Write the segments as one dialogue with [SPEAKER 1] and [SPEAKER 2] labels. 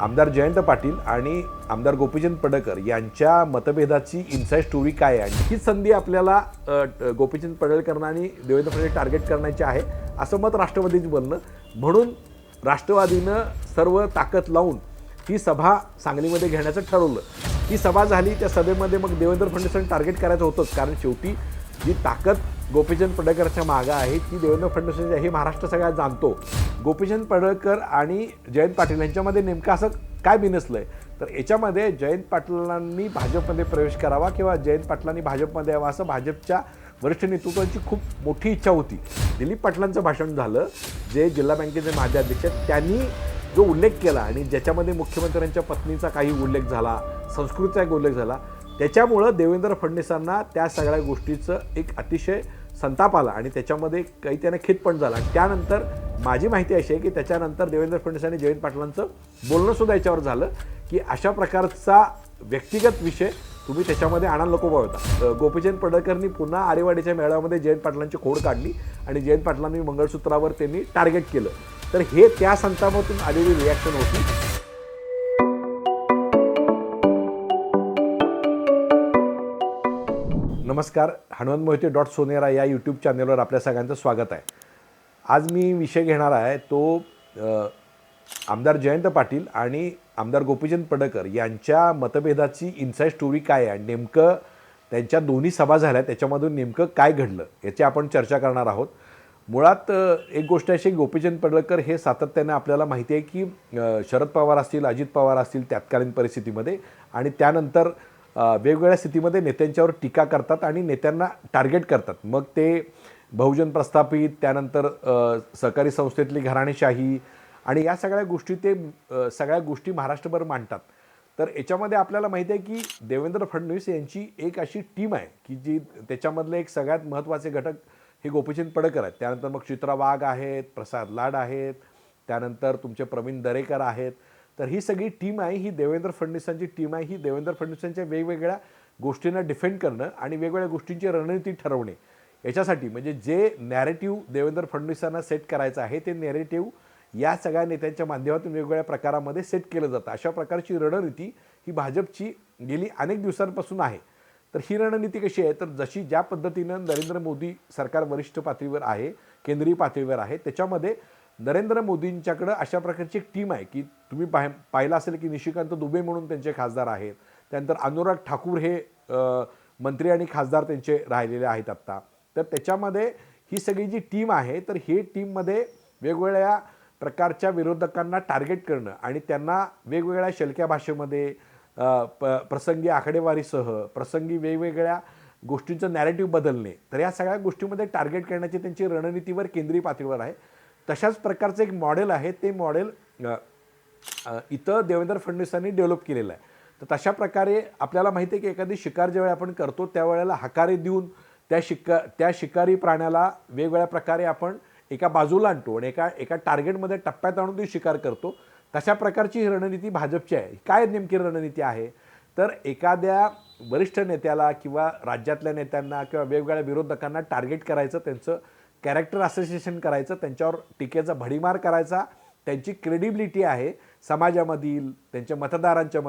[SPEAKER 1] आमदार जयंत पाटील आणि आमदार गोपीचंद पडळकर यांच्या मतभेदाची इन्साईड स्टोरी काय आहे? आणि हीच संधी आपल्याला ट- गोपीचंद पडळकरांना आणि देवेंद्र फडणवीस टार्गेट करण्याची आहे असं मत राष्ट्रवादीचं बनलं. म्हणून राष्ट्रवादीनं सर्व ताकद लावून ही सभा सांगलीमध्ये घेण्याचं ठरवलं. ही सभा झाली त्या सभेमध्ये मग देवेंद्र फडणवीसांनी टार्गेट करायचं होतंच कारण शेवटी जी ताकद गोपीचंद पडळकरच्या मागं आहे. ती देवेंद्र फडणवीस हे महाराष्ट्र सगळ्यात जाणतो. गोपीचंद पडळकर आणि जयंत पाटील यांच्यामध्ये नेमकं असं काय बिनसलंय तर याच्यामध्ये जयंत पाटलांनी भाजपमध्ये प्रवेश करावा किंवा जयंत पाटलांनी भाजपमध्ये यावा असं भाजपच्या वरिष्ठ नेतृत्वाची खूप मोठी इच्छा होती. दिलीप पाटलांचं भाषण झालं. जे जिल्हा बँकेचे माजी अध्यक्ष त्यांनी जो उल्लेख केला आणि ज्याच्यामध्ये मुख्यमंत्र्यांच्या पत्नीचा काही उल्लेख झाला संस्कृतीचा एक उल्लेख झाला त्याच्यामुळं देवेंद्र फडणवीसांना त्या सगळ्या गोष्टीचं एक अतिशय संताप आला आणि त्याच्यामध्ये काही त्याने खित पण झाला. आणि त्यानंतर माझी माहिती अशी आहे की त्याच्यानंतर देवेंद्र फडणवीस आणि जयंत पाटलांचं बोलणं सुद्धा याच्यावर झालं की अशा प्रकारचा व्यक्तिगत विषय तुम्ही त्याच्यामध्ये आणायला नको होता गोपीचंद पडळकरनी पुन्हा आरेवाडीच्या मेळाव्यामध्ये जयंत पाटलांची खोड काढली आणि जयंत पाटलांनी मंगळसूत्रावर त्यांनी टार्गेट केलं. तर हे त्या संतापातून आलेली रिॲक्शन होती. नमस्कार. हनुमंत मोहिते डॉट सोनेरा या यूट्यूब चॅनलवर आपल्या सगळ्यांचं स्वागत आहे. आज मी विषय घेणार आहे तो आमदार जयंत पाटील आणि आमदार गोपीचंद पडकर यांच्या मतभेदाची इन्साईड स्टोरी काय आहे? नेमकं त्यांच्या दोन्ही सभा झाल्या त्याच्यामधून नेमकं काय घडलं याची आपण चर्चा करणार आहोत. मुळात एक गोष्ट अशी गोपीचंद पडळकर हे सातत्याने आपल्याला माहिती आहे की शरद पवार असतील अजित पवार असतील तत्कालीन परिस्थितीमध्ये आणि त्यानंतर वेगवेगळ्या स्थितीमध्ये नेत्यांच्यावर टीका करतात आणि नेत्यांना टार्गेट करतात. मग ते बहुजन प्रस्थापित त्यानंतर सहकारी संस्थेतली घराणेशाही आणि या सगळ्या गोष्टी ते सगळ्या गोष्टी महाराष्ट्रभर मांडतात. तर याच्यामध्ये आपल्याला माहिती आहे की देवेंद्र फडणवीस यांची एक अशी टीम आहे की जी त्याच्यामधले एक सगळ्यात महत्त्वाचे घटक हे गोपीचंद पडकर आहेत. त्यानंतर मग चित्रा वाघ आहेत प्रसाद लाड आहेत त्यानंतर तुमचे प्रवीण दरेकर आहेत. तर ही सगळी टीम आहे ही देवेंद्र फडणवीसांची टीम आहे ही देवेंद्र फडणवीसांच्या वेगवेगळ्या गोष्टींना डिफेंड करणं आणि वेगवेगळ्या गोष्टींची रणनीती ठरवणे. याच्यासाठी म्हणजे जे नॅरेटिव्ह देवेंद्र फडणवीसांना सेट करायचं आहे ते नॅरेटिव्ह या सगळ्या नेत्यांच्या माध्यमातून वेगवेगळ्या प्रकारामध्ये सेट केलं जातं. अशा प्रकारची रणनीती ही भाजपची गेली अनेक दिवसांपासून आहे. तर ही रणनीती कशी आहे? तर जशी ज्या पद्धतीनं नरेंद्र मोदी सरकार वरिष्ठ पातळीवर आहे केंद्रीय पातळीवर आहे त्याच्यामध्ये नरेंद्र मोदींच्याकडं अशा प्रकारची एक टीम आहे की तुम्ही पाह पाहिलं असेल की निशिकांत दुबे म्हणून त्यांचे खासदार आहेत. त्यानंतर अनुराग ठाकूर हे मंत्री आणि खासदार त्यांचे राहिलेले आहेत आत्ता. तर त्याच्यामध्ये ही सगळी जी टीम आहे तर ही टीममध्ये वेगवेगळ्या प्रकारच्या विरोधकांना टार्गेट करणं आणि त्यांना वेगवेगळ्या शलक्या भाषेमध्ये प प्रसंगी आकडेवारीसह प्रसंगी वेगवेगळ्या गोष्टींचं नॅरेटिव्ह बदलणे तर या सगळ्या गोष्टीमध्ये टार्गेट करण्याची त्यांची रणनीतीवर केंद्रीय पातळीवर आहे. तशाच प्रकारचं एक मॉडेल आहे. ते मॉडेल इथं देवेंद्र फडणवीसांनी डेव्हलप केलेलं आहे. तर तशा प्रकारे आपल्याला माहिती आहे की एखादी शिकार ज्यावेळी आपण करतो त्यावेळेला हकारे देऊन त्या शिका त्या शिकारी प्राण्याला वेगवेगळ्या प्रकारे आपण एका बाजूला आणतो आणि एका एका टार्गेटमध्ये टप्प्यात आणून ती शिकार करतो. तशा प्रकारची ही रणनीती भाजपची आहे. काय नेमकी रणनीती आहे? तर एखाद्या वरिष्ठ नेत्याला किंवा राज्यातल्या नेत्यांना किंवा वेगवेगळ्या विरोधकांना टार्गेट करायचं त्यांचं कॅरेक्टर असोसिएशन करायचं त्यांच्यावर टीकेचा भडीमार करायचा त्यांची क्रेडिबिलिटी आहे समाजामधील त्यांच्या मतदारांच्या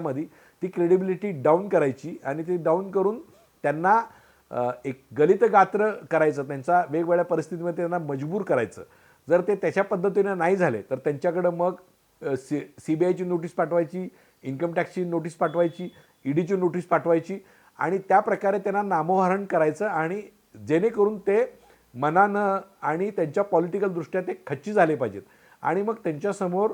[SPEAKER 1] मधील ती क्रेडिबिलिटी डाऊन करायची आणि ती डाऊन करून त्यांना एक गलित गात्र करायचं त्यांचा वेगवेगळ्या परिस्थितीमध्ये त्यांना मजबूर करायचं. जर ते त्याच्या पद्धतीनं नाही झाले तर त्यांच्याकडं मग सी सी बी आयची नोटीस पाठवायची इन्कम टॅक्सची नोटीस पाठवायची ईडीची नोटीस पाठवायची आणि त्या प्रकारे त्यांना नामोहरण करायचं आणि जेणेकरून ते मनानं आणि त्यांच्या पॉलिटिकल दृष्ट्या ते खच्ची झाले पाहिजेत. आणि मग त्यांच्यासमोर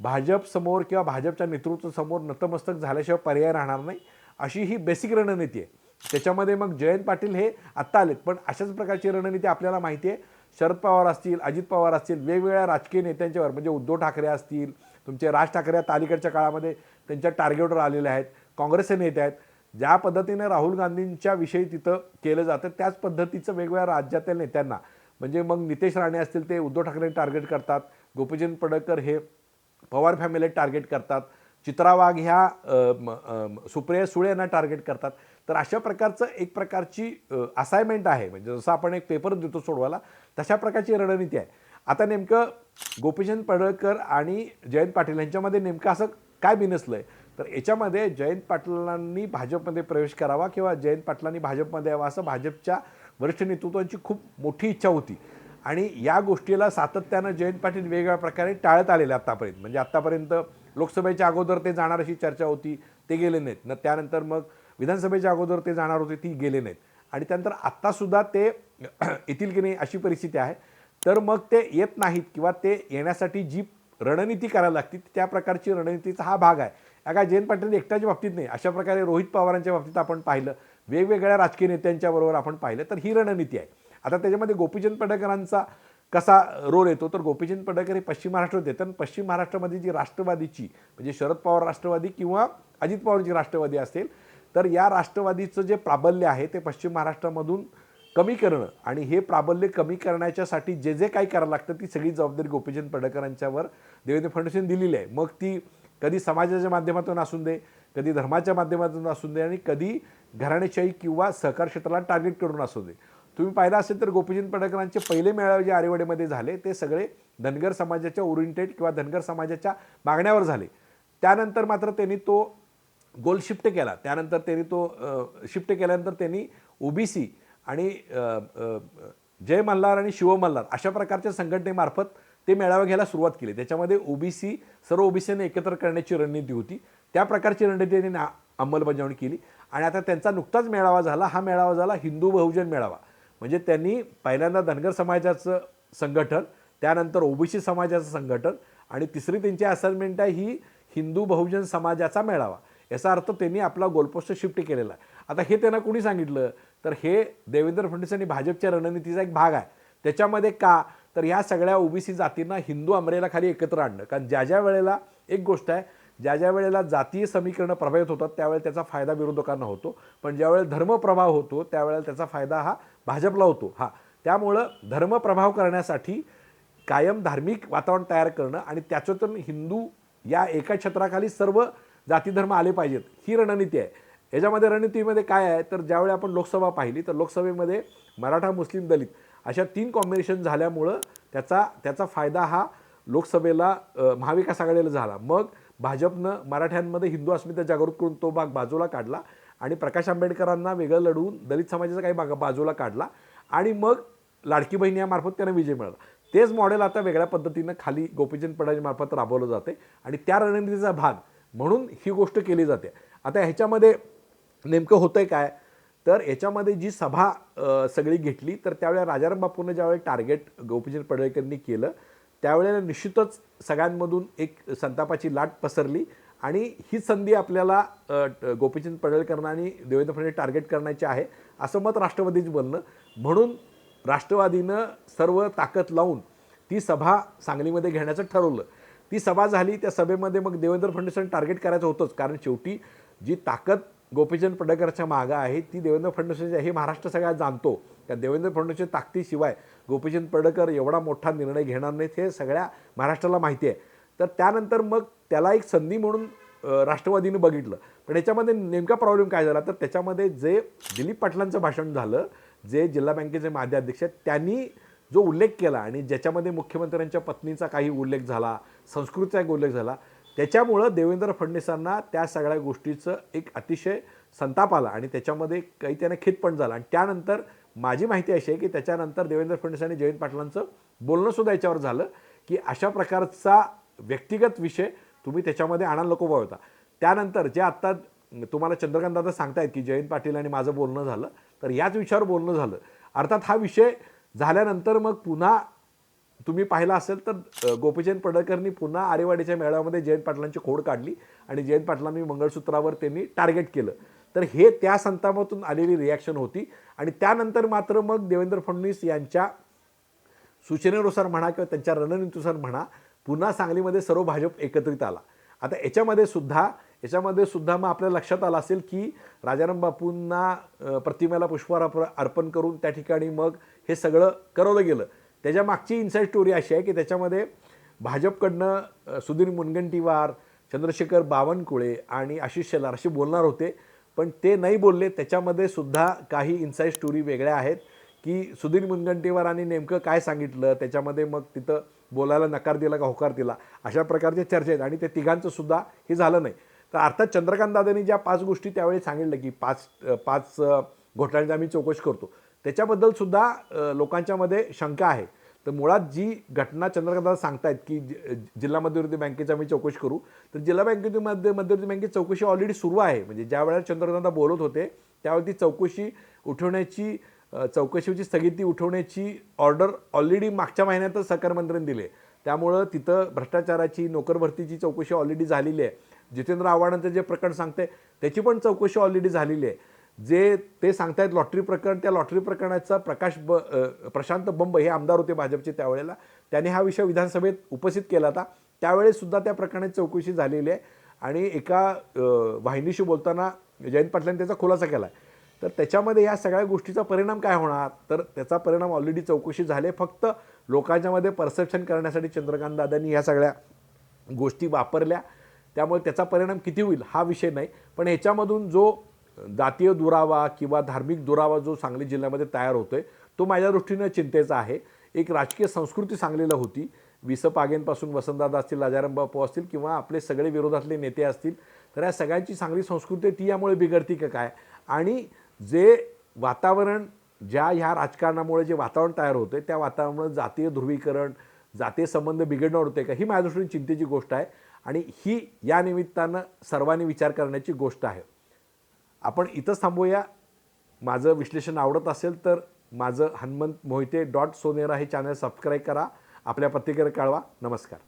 [SPEAKER 1] भाजपसमोर किंवा भाजपच्या नेतृत्वासमोर नतमस्तक झाल्याशिवाय पर्याय राहणार नाही अशी ही बेसिक रणनीती आहे. त्याच्यामध्ये मग जयंत पाटील हे आत्ता आलेत पण अशाच प्रकारची रणनीती आपल्याला माहिती आहे. शरद पवार असतील अजित पवार असतील वेगवेगळ्या राजकीय नेत्यांच्यावर म्हणजे उद्धव ठाकरे असतील तुमचे राज ठाकरे आता अलीकडच्या काळामध्ये त्यांच्या टार्गेटवर आलेले आहेत. काँग्रेसचे नेते आहेत. ज्या पद्धतीने राहुल गांधींच्या विषयी तिथं केलं जातं त्याच पद्धतीचं वेगवेगळ्या राज्यातील नेत्यांना म्हणजे मग नितेश राणे असतील ते उद्धव ठाकरे टार्गेट करतात गोपीचंद पडळकर हे पवार फॅमिली टार्गेट करतात चित्रा वाघ ह्या सुप्रिया सुळे यांना टार्गेट करतात. तर अशा प्रकारचं एक प्रकारची असाइनमेंट आहे. म्हणजे जसं आपण एक पेपर देतो सोडवायला तशा प्रकारची रणनीती आहे. आता नेमकं गोपीचंद पडळकर आणि जयंत पाटील यांच्यामध्ये नेमकं असं काय बिनसलं आहे तर याच्यामध्ये जयंत पाटलांनी भाजपमध्ये प्रवेश करावा किंवा जयंत पाटलांनी भाजपमध्ये यावा असं भाजपच्या वरिष्ठ नेतृत्वांची खूप मोठी इच्छा होती. आणि या गोष्टीला सातत्यानं जयंत पाटील वेगवेगळ्या प्रकारे टाळत आलेले आत्तापर्यंत म्हणजे आत्तापर्यंत लोकसभेच्या अगोदर ते जाणार अशी चर्चा होती ते गेले नाहीत. न त्यानंतर मग विधानसभेच्या अगोदर ते जाणार होते ती गेले नाहीत. आणि त्यानंतर आत्तासुद्धा ते येतील की नाही अशी परिस्थिती आहे. तर मग ते येत नाहीत किंवा ते येण्यासाठी जी रणनीती करायला लागते त्या प्रकारची रणनीतीचा हा भाग आहे. या काय जयंत पाटील एकट्याच्या बाबतीत नाही. अशा प्रकारे रोहित पवारांच्या बाबतीत आपण पाहिलं. वेगवेगळ्या राजकीय नेत्यांच्याबरोबर आपण पाहिलं. तर ही रणनीती आहे. आता त्याच्यामध्ये गोपीचंद पडळकरांचा कसा रोल येतो? तर गोपीचंद पडळकर हे पश्चिम महाराष्ट्रात येतात. तर पश्चिम महाराष्ट्रामध्ये जी राष्ट्रवादीची म्हणजे शरद पवार राष्ट्रवादी किंवा अजित पवारची राष्ट्रवादी असेल तर या राष्ट्रवादीचं जे प्राबल्य आहे ते पश्चिम महाराष्ट्रामधून कमी करणं आणि हे प्राबल्य कमी करण्याच्यासाठी जे जे काही करायला लागतं ती सगळी जबाबदारी गोपीचंद पडळकरांच्यावर देवेंद्र फडणवीसांनी दिलेली आहे. मग ती कधी समाजाच्या माध्यमातून असून दे कधी धर्माच्या माध्यमातून असून दे आणि कधी घराणेशाही किंवा सहकार क्षेत्राला टार्गेट करून असू दे. तुम्ही पाहिलं असेल तर गोपीचंद पडळकरांचे पहिले मेळावे जे आरेवाडीमध्ये झाले ते सगळे धनगर समाजाच्या ओरिएंटेड किंवा धनगर समाजाच्या मागण्यावर झाले. त्यानंतर मात्र त्यांनी तो गोल शिफ्ट केला. त्यानंतर त्यांनी तो शिफ्ट केल्यानंतर त्यांनी ओबीसी आणि जय मल्हार आणि शिव मल्हार अशा प्रकारच्या संघटनेमार्फत ते मेळावा घ्यायला सुरुवात केली. त्याच्यामध्ये ओबीसी सर्व ओबीसीने एकत्र करण्याची रणनीती होती. त्या प्रकारची रणनीती त्यांनी अंमलबजावणी केली. आणि आता त्यांचा नुकताच मेळावा झाला. हा मेळावा झाला हिंदू बहुजन मेळावा. म्हणजे त्यांनी पहिल्यांदा धनगर समाजाचं संघटन त्यानंतर ओबीसी समाजाचं संघटन आणि तिसरी त्यांची असाइनमेंट आहे ही हिंदू बहुजन समाजाचा मेळावा. याचा अर्थ त्यांनी आपला गोलपोस्ट शिफ्ट केलेला आहे. आता हे त्यांना कोणी सांगितलं? तर हे देवेंद्र फडणवीस आणि भाजपच्या रणनीतीचा एक भाग आहे. त्याच्यामध्ये का तर ह्या सगळ्या ओबीसी जातींना हिंदू अमरेलाखाली एकत्र आणणं. कारण ज्या ज्या वेळेला एक गोष्ट आहे ज्या ज्या वेळेला जातीय समीकरणं प्रभावित होतात त्यावेळेला त्याचा फायदा विरोधकांना होतो. पण ज्यावेळेला धर्मप्रभाव होतो त्यावेळेला त्याचा फायदा हा भाजपला होतो. हा. त्यामुळं धर्मप्रभाव करण्यासाठी कायम धार्मिक वातावरण तयार करणं आणि त्याच्यातून हिंदू या एका छत्राखाली सर्व जाती धर्म आले पाहिजेत. ही रणनीती आहे. याच्यामध्ये रणनीतीमध्ये काय आहे? तर ज्यावेळी आपण लोकसभा पाहिली तर लोकसभेमध्ये मराठा मुस्लिम दलित अशा तीन कॉम्बिनेशन झाल्यामुळं त्याचा त्याचा फायदा हा लोकसभेला महाविकास आघाडीला झाला. मग भाजपनं मराठ्यांमध्ये हिंदू अस्मिता जागृत करून तो भाग बाजूला काढला आणि प्रकाश आंबेडकरांना वेगळं लढवून दलित समाजाचा काही भाग बाजूला काढला आणि मग लाडकी बहीण यामार्फत त्यांना विजय मिळाला. तेच मॉडेल आता वेगळ्या पद्धतीनं खाली गोपीचंद पडाजीमार्फत राबवलं जाते आणि त्या रणनीतीचा भाग म्हणून ही गोष्ट केली जाते. आता ह्याच्यामध्ये नेमकं होतं आहे काय? तर याच्यामध्ये जी सभा सगळी घेतली तर त्यावेळेला राजाराम बापूंना ज्यावेळेला टार्गेट गोपीचंद पडळकरांनी केलं त्यावेळेला निश्चितच सगळ्यांमधून एक संतापाची लाट पसरली आणि ही संधी आपल्याला ट- गोपीचंद पडळकरांना आणि देवेंद्र फडणवीस टार्गेट करण्याची आहे असं मत राष्ट्रवादीचं बनलं. म्हणून राष्ट्रवादीनं सर्व ताकद लावून ती सभा सांगलीमध्ये घेण्याचं ठरवलं. ती सभा झाली त्या सभेमध्ये मग देवेंद्र फडणवीसांनी टार्गेट करायचं होतंच. कारण शेवटी जी ताकद गोपीचंद पडळकरच्या मागं आहे. ती देवेंद्र फडणवीस हे महाराष्ट्र सगळ्यात जाणतो. त्या देवेंद्र फडणवीसच्या ताकदीशिवाय गोपीचंद पडळकर एवढा मोठा निर्णय घेणार नाहीत हे सगळ्या महाराष्ट्राला माहिती आहे. तर त्यानंतर मग त्याला एक संधी म्हणून राष्ट्रवादीने राष्ट्रवादीनं बघितलं. पण याच्यामध्ये नेमका प्रॉब्लेम काय झाला? तर त्याच्यामध्ये जे दिलीप पाटलांचं भाषण झालं जे जिल्हा बँकेचे माजी अध्यक्ष आहेत त्यांनी जो उल्लेख केला आणि ज्याच्यामध्ये मुख्यमंत्र्यांच्या पत्नीचा काही उल्लेख झाला संस्कृतीचा एक उल्लेख झाला त्याच्यामुळं देवेंद्र फडणवीसांना त्या सगळ्या गोष्टीचं एक अतिशय संताप आला आणि त्याच्यामध्ये काही त्यांना खित पण झाला. आणि त्यानंतर माझी माहिती अशी आहे की त्याच्यानंतर देवेंद्र फडणवीस आणि जयंत पाटलांचं बोलणं सुद्धा याच्यावर झालं की अशा प्रकारचा व्यक्तिगत विषय तुम्ही त्याच्यामध्ये आणायला नको होता. त्यानंतर जे आत्ता तुम्हाला चंद्रकांत दादा सांगतायत की जयंत पाटील आणि माझं बोलणं झालं तर याच विषयावर बोलणं झालं. अर्थात हा विषय झाल्यानंतर मग पुन्हा तुम्ही पाहिला असेल तर गोपीचंद पडळकरनी पुन्हा आरेवाडीच्या मेळाव्यामध्ये जयंत पाटलांची खोड काढली आणि जयंत पाटलांनी मंगळसूत्रावर त्यांनी टार्गेट केलं. तर हे त्या संतापातून आलेली रिॲक्शन होती आणि त्यानंतर मात्र मग देवेंद्र फडणवीस यांच्या सूचनेनुसार म्हणा किंवा त्यांच्या रणनीतीनुसार म्हणा पुन्हा सांगलीमध्ये सर्व भाजप एकत्रित आला. आता याच्यामध्ये सुद्धा याच्यामध्ये सुद्धा मग आपल्या लक्षात आलं असेल की राजाराम बापूंना प्रतिमेला पुष्पहार अर्प- अर्पण करून त्या ठिकाणी मग हे सगळं करवलं गेलं. त्याच्या मागची इन्साईड स्टोरी अशी आहे की त्याच्यामध्ये भाजपकडनं सुधीर मुनगंटीवार चंद्रशेखर बावनकुळे आणि आशिष शेलार असे बोलणार होते. पण ते नाही बोलले. त्याच्यामध्ये सुद्धा काही इन्साईड स्टोरी वेगळ्या आहेत की सुधीर मुनगंटीवारांनी नेमकं काय सांगितलं त्याच्यामध्ये मग तिथं बोलायला नकार दिला का होकार दिला अशा प्रकारच्या चर्चा आहेत. आणि ते तिघांचं सुद्धा हे झालं नाही. तर अर्थात चंद्रकांत दादांनी ज्या पाच गोष्टी त्यावेळी सांगितलं की पाच पाच अ, घोटाळ्यांची आम्ही चौकशी करतो. त्याच्याबद्दल सुद्धा लोकांच्यामध्ये शंका आहे. तर मुळात जी घटना चंद्रकांत सांगतायत की जि- जिल्हा मध्यवर्ती बँकेची आम्ही चौकशी करू तर जिल्हा बँकेची मध्य मध्यवर्ती बँकेची चौकशी ऑलरेडी सुरू आहे. म्हणजे ज्या वेळेला चंद्रकांत बोलत होते त्यावेळी ती चौकशी उठवण्याची चौकशीची स्थगिती उठवण्याची ऑर्डर ऑलरेडी मागच्या महिन्यातच सरकार मंत्र्यांनी दिली त्यामुळं तिथं भ्रष्टाचाराची नोकरभरतीची चौकशी ऑलरेडी झालेली आहे. जितेंद्र आव्हाडांचं जे प्रकरण सांगते त्याची पण चौकशी ऑलरेडी झालेली आहे. जे ते सांगतायत लॉटरी प्रकरण त्या लॉटरी प्रकरणाचा प्रकाश ब प्रशांत बंब हे आमदार होते भाजपचे त्यावेळेला. त्याने हा विषय विधानसभेत उपस्थित केला होता. त्यावेळेसुद्धा त्या प्रकरणाची चौकशी झालेली आहे. आणि एका वाहिनीशी बोलताना जयंत पाटलांनी त्याचा खुलासा केला आहे. तर त्याच्यामध्ये या सगळ्या गोष्टीचा परिणाम काय होणार? तर त्याचा परिणाम ऑलरेडी चौकशी झाले फक्त लोकांच्यामध्ये परसेप्शन करण्यासाठी चंद्रकांत दादांनी ह्या सगळ्या गोष्टी वापरल्या. त्यामुळे त्याचा परिणाम किती होईल हा विषय नाही. पण ह्याच्यामधून जो जातीय दुरावा किंवा धार्मिक दुरावा जो सांगली जिल्ह्यामध्ये तयार होतो आहे तो माझ्या दृष्टीनं चिंतेचा आहे. एक राजकीय संस्कृती सांगलीला होती. विस पागेंपासून वसंतदादा असतील राजाराम बापू असतील किंवा आपले सगळे विरोधातले नेते असतील तर या सगळ्यांची चांगली संस्कृती आहे, ती यामुळे बिघडती का काय? आणि जे वातावरण ज्या ह्या राजकारणामुळे जे वातावरण तयार होतं त्या वातावरणामुळे जातीय ध्रुवीकरण जातीय संबंध बिघडणार होते का? ही माझ्या दृष्टीने चिंतेची गोष्ट आहे. आणि ही या निमित्तानं सर्वांनी विचार करण्याची गोष्ट आहे. आपण इथंच थांबूया. माझं विश्लेषण आवडत असेल तर माझं हनुमंत मोहिते डॉट सोनेरा हे चॅनल सबस्क्राईब करा. आपल्या पत्रिकेवर कळवा. नमस्कार.